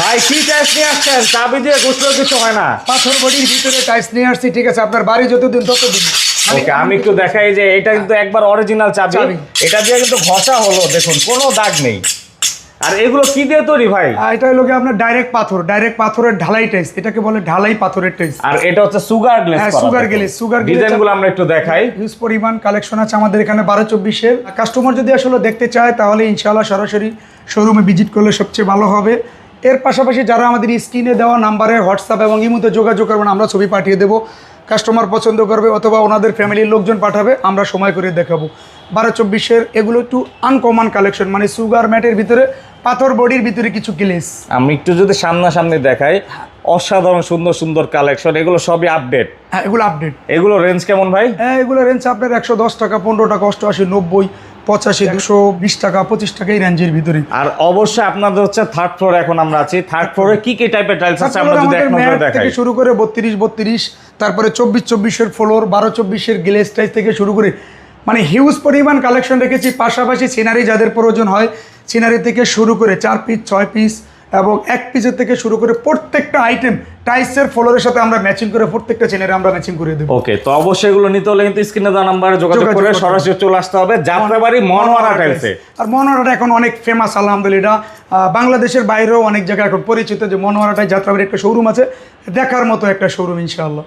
ভাই কি টাইস নিয়ে আসছেন? চাবি দিয়ে ঘুষলেও কিছু হয় না। পাথর বডির ভিতরে টাইস নিয়ে আসছি ঠিক আছে আপনার বাড়ি যতদিন ততদিন। ওকে আমি একটু দেখাই যে এটা কিন্তু একবার অরিজিনাল চাবি। চাবি। এটা দিয়ে কিন্তু ঘষা হলো দেখুন কোনো দাগ নেই। আর এগুলো কি দিয়ে তৈরি ভাই? এটা হলো কি আপনার ডাইরেক্ট পাথর ডাইরেক্ট পাথরের ঢালাই টাইস এটাকে বলে ঢালাই পাথরের টাইস আর এটা হচ্ছে সুগার গ্লেস হ্যাঁ, ডিজাইনগুলো আমরা একটু দেখাই। হিউজ পরিমাণ কালেকশন আছে আমাদের এখানে বারো চব্বিশের। কাস্টমার যদি আসলে দেখতে চায় তাহলে ইনশাআল্লাহ সরাসরি শোরুমে ভিজিট করলে সবচেয়ে ভালো হবে। এর পাশাপাশি যারা আমাদের স্ক্রিনে দেওয়া নাম্বারে হোয়াটসঅ্যাপ এবং ইমুতে যোগাযোগ করবেন আমরা ছবি পাঠিয়ে দেবো। কাস্টমার পছন্দ করবে অথবা ওনাদের ফ্যামিলির লোকজন পাঠাবে আমরা সময় করে দেখাবো। বারো চব্বিশের এগুলো একটু আনকমন কালেকশন মানে সুগার ম্যাটের ভিতরে পাথর বডির ভিতরে কিছু গ্লেস আমি একটু যদি সামনাসামনি দেখাই অসাধারণ সুন্দর সুন্দর কালেকশন এগুলো সবই আপডেট হ্যাঁ এগুলো আপডেট এগুলো রেঞ্জ কেমন ভাই? হ্যাঁ এগুলো রেঞ্জ আপনার একশো দশ টাকা পনেরো টাকা অষ্টআশি নব্বই। পঁচাশি দুশো বিশ টাকা পঁচিশ টাকা এই রেঞ্জের ভিতরে আর অবশ্যই আপনাদের হচ্ছে থার্ড ফ্লোর এখন আমরা আছি। থার্ড ফ্লোরে কি কি টাইপের টাইলস আছে আমরা যদি এক নজরে দেখাই থেকে শুরু করে বত্রিশ বত্রিশ তারপরে চব্বিশ চব্বিশের ফ্লোর বারো চব্বিশের গ্লেস টাইস থেকে শুরু করে মানে হিউজ পরিমাণ কালেকশন রেখেছি। পাশাপাশি সিনারি যাদের প্রয়োজন হয় সিনারি থেকে শুরু করে চার পিস ছয় পিস এবং এক পিসের থেকে শুরু করে প্রত্যেকটা আইটেম টাইসের ফ্লোরের সাথে আমরা ম্যাচিং করে প্রত্যেকটা চেনের আমরা ম্যাচিং করে দেবো। ওকে তো অবশ্যই এগুলো নিতে হলে কিন্তু স্ক্রিনে দেওয়া নাম্বারে যোগাযোগ করে সরাসরি চলে আসতে হবে। যাত্রাবাড়ি মনোয়ারা টাইলসে আর মনোয়ারাটা এখন অনেক ফেমাস আলহামদুলিল্লাহ। বাংলাদেশের বাইরেও অনেক জায়গায় এখন পরিচিত যে মনোয়ারাটায় যাত্রাবাড়ি একটা শোরুম আছে। দেখার মতো একটা শোরুম ইনশাআল্লাহ।